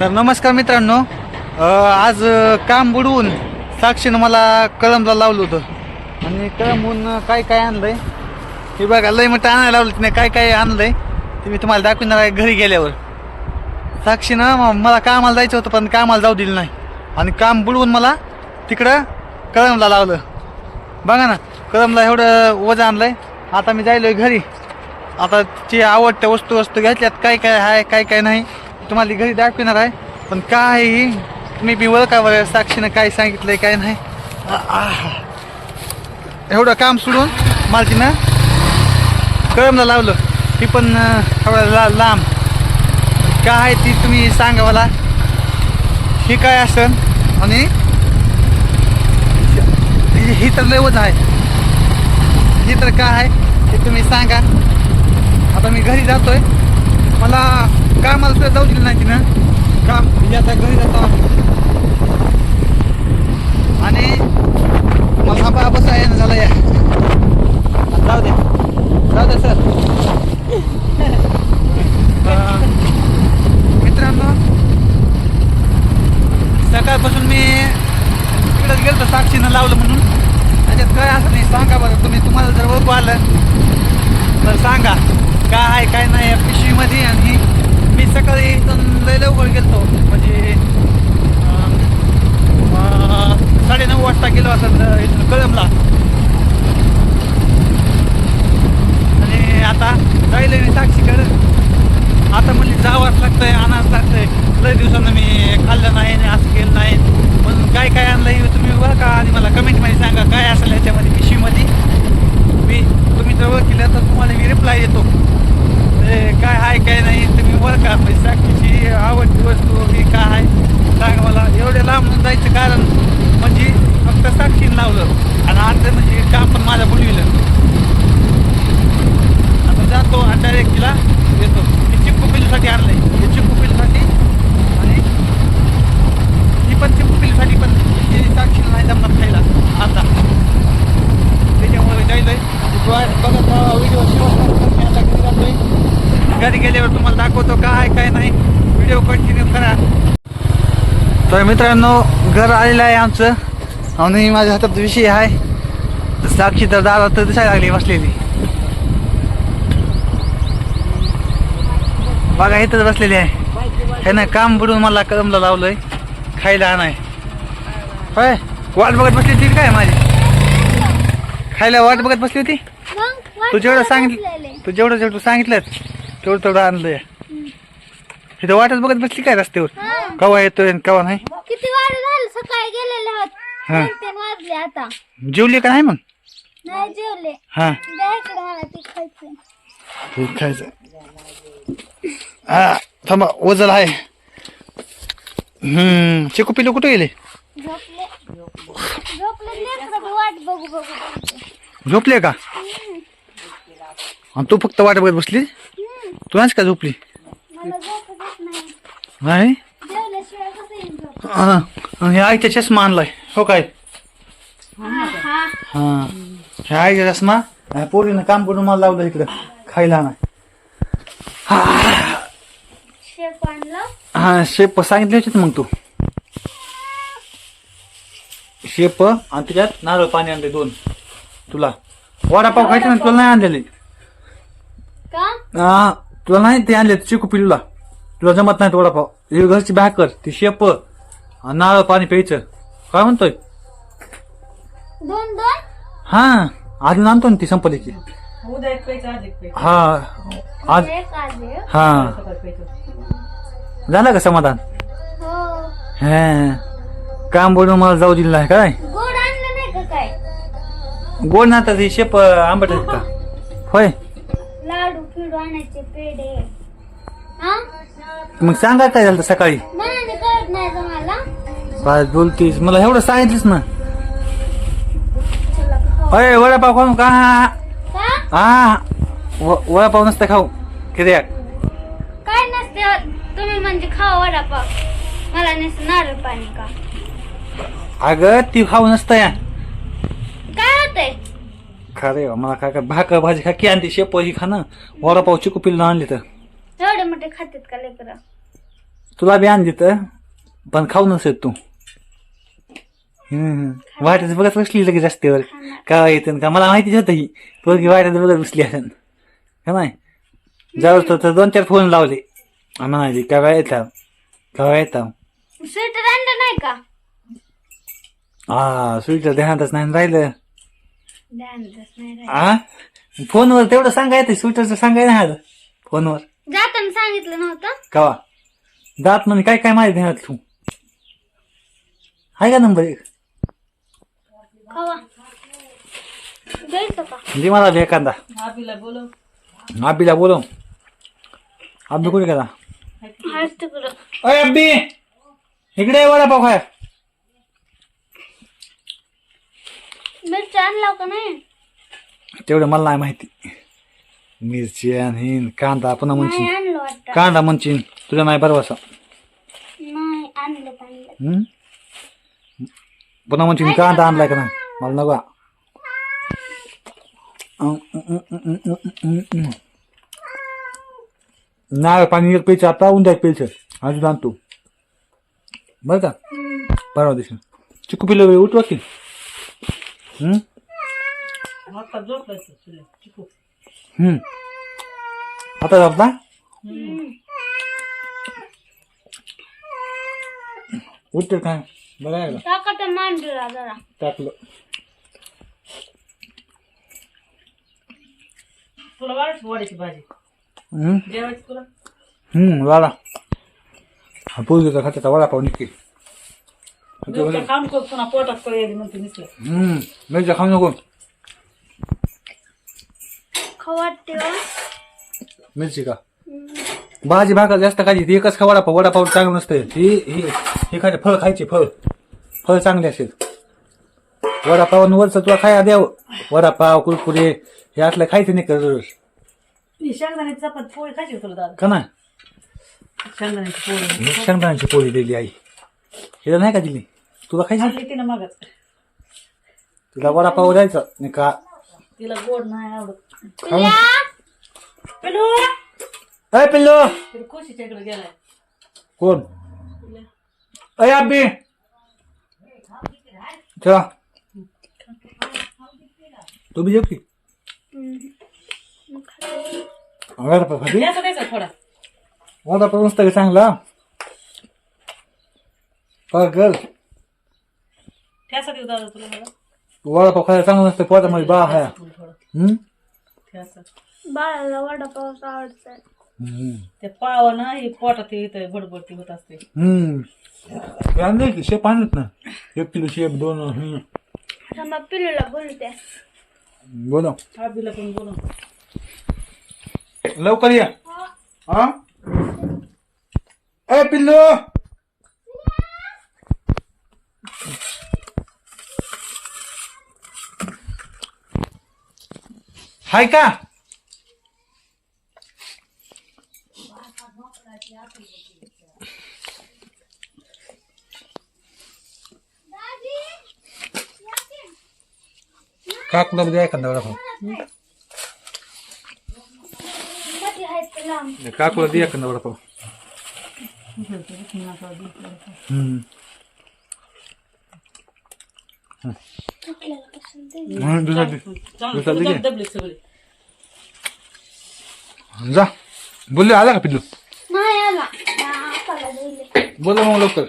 तर नमस्कार मित्रांनो. आज काम बुडवून साक्षीनं मला कळमला लावलं होतं. आणि कळमहून काय काय आणलंय? हे बघा लय मोठं आणायला लावलं तिने काय काय आणलंय? ते मी तुम्हाला दाखवणार आहे घरी गेल्यावर. साक्षीनं मला कामाला जायचं होतं पण कामाला जाऊ दिलं नाही. आणि काम बुडवून मला तिकडं कळमला लावलं. बघा ना कळमला एवढं वजन आणलंय. आता मी जायलोय घरी. आता तिची आवडत्या वस्तू वस्तू घेतल्यात काय काय आहे काय काय नाही तुम्हाला घरी दाखविणार आहे. पण काय ही तुम्ही बी का बरं साक्षीनं काय सांगितलंय काय नाही. एवढं काम सोडून मला तिनं कळमला लावलं. ती पण अं, ला लांब. काय आहे ती तुम्ही सांगा मला ही काय असन? आणि ही- ही तर लय आहे. ही तर काय आहे ते तुम्ही सांगा. आता मी घरी जातोय. मला कामाला सुद्धा जाऊ दिलं नाही तिनं. काम म्हणजे आता घरी जातो आणि मला हा बा बसा ना झालं या. जाऊ दे जाऊ दे सर. मित्रांनो सकाळपासून मी तिकडेच गेलो साक्षीनं लावलं म्हणून. त्याच्यात काय असं नाही सांगा बरं. तुम्ही तुम्हाला जर ओळखू आलं तर सांगा. काय काय नाही या पिशवीमध्ये आणि मी सकाळी इथून लय लवकर गेलो म्हणजे साडे नऊ साडेनऊ वाजता गेलो असं इथून कळमला आणि आता जायला मी साक्षीकडे आता म्हणजे जावंच लागतंय आणावंच लागतंय. लय दिवसानं मी खाल्लं नाही आणि असं केलं नाही. म्हणून काय काय आणलं हे तुम्ही बघा आणि मला कमेंटमध्ये सांगा काय असेल याच्यामध्ये पिशवीमध्ये. मी तुम्ही जर केलं तर तुम्हाला मी रिप्लाय देतो. ते काय आहे काय नाही तुम्ही ओळखा म्हणजे साक्षीची आवडती वस्तू ही काय आहे सांगा मला एवढे लांब जायचं कारण म्हणजे फक्त साक्षीनं लावलं आणि आता म्हणजे काम पण माझ्या बोलविलं आता जातो आणि डायरेक्ट तिला येतो. चिपकू पिल्लीसाठी आणलं हे चिक्कू पिल्लूसाठी आणि ही पण चिक्कू पिल्लूसाठी पण हे साक्षीला नाही जमणार खायला आता त्याच्यामुळे जायलोय बघत व्हिडिओ मी आता घरी जातोय घरी गेल्यावर तुम्हाला दाखवतो काय काय नाही व्हिडिओ कंटिन्यू करा तर मित्रांनो घर आलेलं आहे आमचं. आणि माझ्या हातात विषय आहे. साक्षी तर दारात तर दिसायला लागली बसलेली. बघा इथंच बसलेली आहे. हे ना काम बुडून मला कदमला लावलंय. खायला आणाय. होय वाट बघत बसली होती काय माझी? खायला वाट बघत बसली होती? तू जेवढं सांगितलं तू जेवढं जेवढं सांगितलं तेवढं तेवढं आणलंय. तिथं वाटच बघत बसली काय रस्त्यावर? कवा येतोय आणि कवा नाही? किती वार झालं सकाळी गेलेले हा. तीन वाजले आता. जेवली का नाही मग? नाही जेवले. हा. द्या इकडे मला ते खायचं. खायचं. थांबा ओझल आहे. हम्म चिकू पिल्लू कुठे गेले? झोपले. झोपले लेकरं बी वाट बघू बघू बघू. झोपले का? आणि तू फक्त वाट बघत बसली? तू नाच का झोपली? मला नाही नाही झोप हा. आईच्या चष्मा आणलाय हो काय? हा. हा आईच्या चष्मा पोरीनं काम करून मला लावलं इकडं. खायला ना शेप आणलं हा शेप सांगितले होते मग तू. शेप आणि त्याच्यात नारळ पाणी आणले दोन. तुला. वडापाव खायचे ना तुला नाही आणलेले. हा तुला नाही ते आणले चिकू पिलूला. तुला जमत नाही तो वडापाव. हे घरची भाकर ती शेप आणि नारळ पाणी प्यायचं. काय म्हणतोय? दोन दोन? हा अजून आणतो ना ती संपलीची. उद्या एक प्यायचं आज एक प्यायचं. हा आज एक. हा. सकाळी झालं का समाधान? हो. हा. काम बोलून मला जाऊ दिलं नाही काय? गोड आणलं नाही का काय? गोड ना तर शेप आंबट आहेत का? होय. लाडू फिडू आणायचे पेढे. मग सांगा काय झालं सकाळी? मनाने कळत नाही का बोलतीस. मला एवढं सांगितलीस ना. चला खाऊ. अय वडापाव खाऊ का का? हा. व- वडापाव नसतं खाऊ. किती काय नसते तुम्ही म्हणजे खावा वडापाव. मला नसतं नारळ पाणी का? अगं ती खाऊ नसतं या. काय होतंय? खरे मला काय काय भाकर भाजी खा. की आणते? शेप ही खा ना. वडापाव चिकू पिल्लं आणली तर. एवढे मोठे खातात का लेकरं तुला बी आण पण खाऊ नसेल तू. हम्म वाट्याचं बघत बसली लगेच रस्त्यावर. का येतं का? मला माहितीच होतं ही. पोरगी वाट्याचं बघत बसली असेल का नाही? जाऊ तर दोन चार फोन लावले. म्हणायची केव्हा येता? केव्हा येता? स्वेटर आणलं नाही का? हा स्वीटर ध्यानातच नाही राहिलं. ध्यानच नाही राहिलं. आ? फोनवर तेवढं सांगायचं स्वीटरचं आलं. फोनवर. जाताना सांगितलं नव्हतं. कवा? दात म्हणजे काय काय माहिती ध्यानात तू. आहे का नंबर एक? कवा? द्यायचं का? दे मला बी एखादा. आबीला बोलव. आबीला बोलव. आबी कुठे गेला? हाच तिकडं. अय अब्बी इकडे ये वडापाव खाय. मिरची आणला का नाही? तेवढं मला नाही माहिती. मिरची आणि कांदा पुन्हा नाही म्हणशील आणलं वाटतं. कांदा म्हणशील तुझ्या नाही बरोबर नाही आणलं आणलं. हम्म पुन्हा म्हणशील कांदा आणलाय का नाही? मला नको. नाही पाणी एक प्यायचं आता उद्या एक प्यायचं अजून आणतो बरं का? परवा दिवशी. चिकू पिलं उठवा की. हम्म आता झोपायचं तुला. चिकू. हम्म आता जात ना उठते काय? बरं आहे का? टाका त्या मांडीला जरा. टाकलं. तुला वाढायची वाढायची भाजी. हम्म. जेवायची तुला? हम्म वाला हा पोळीचा खात्याचा वडापाव निघते. डोक्यात काम करतो पुन्हा पोटात कळली म्हणते निसलं हम्म खाऊ नको. खाऊ वाटते हो. मिरची का? भाजी भाकर जास्त खायची ती एकच खा वडापाव वडापाव चांगलं नसतं. ही ही हे खायचे फळ खायचे फळ. फळ चांगले असेल. वडापाव वरचं तुला खाया द्यावं. वडापाव कुरकुरे हे असलं खायचं नाही कर रोज? ही शेंगदाण्याची चपात पोळी खायची तुला दादा? का नाही? शेंगदाण्याची पोळी. शेंगदाण्याची पोळी दिली आई. हिला नाही का दिली? तुला खायची? तिनं मागच तुला वडापाव द्यायचा नाही का? तिला गोड नाही आवडत. खाऊन पिलू अय पिल्लो! तिला खुशीच्या इकडे गेलाय. कोण? अय चला तू द्यायचा द्यायचा थोडा. का चांगला. ठ्यासा देऊ दादा तुला मला. वडापाव खायला चांगलं नसतं पोटामध्ये बा थोडं हम्म? बाळाला वडापाव आवडतं हम्म. ते पाव ना ही पोटात येत बडबडती होत असते. हम्म. हे आणलंय की शेप आणत ना एक किलो शेप दोन हम्म. थांबा पिलूला बोलते. बोला. आबीला पण बोलून लवकर या. हा. अय पिल्लू! हाय का काकुला द्या एखादा वडापाव कधी आहेत ते लांब काकुला द्या एखादा वडापाव हम्म आपल्याला कसं दे म्हणून दुसरा दे. जा. बोलले आला का पिल्लू? नाही आला. बोला मग लवकर.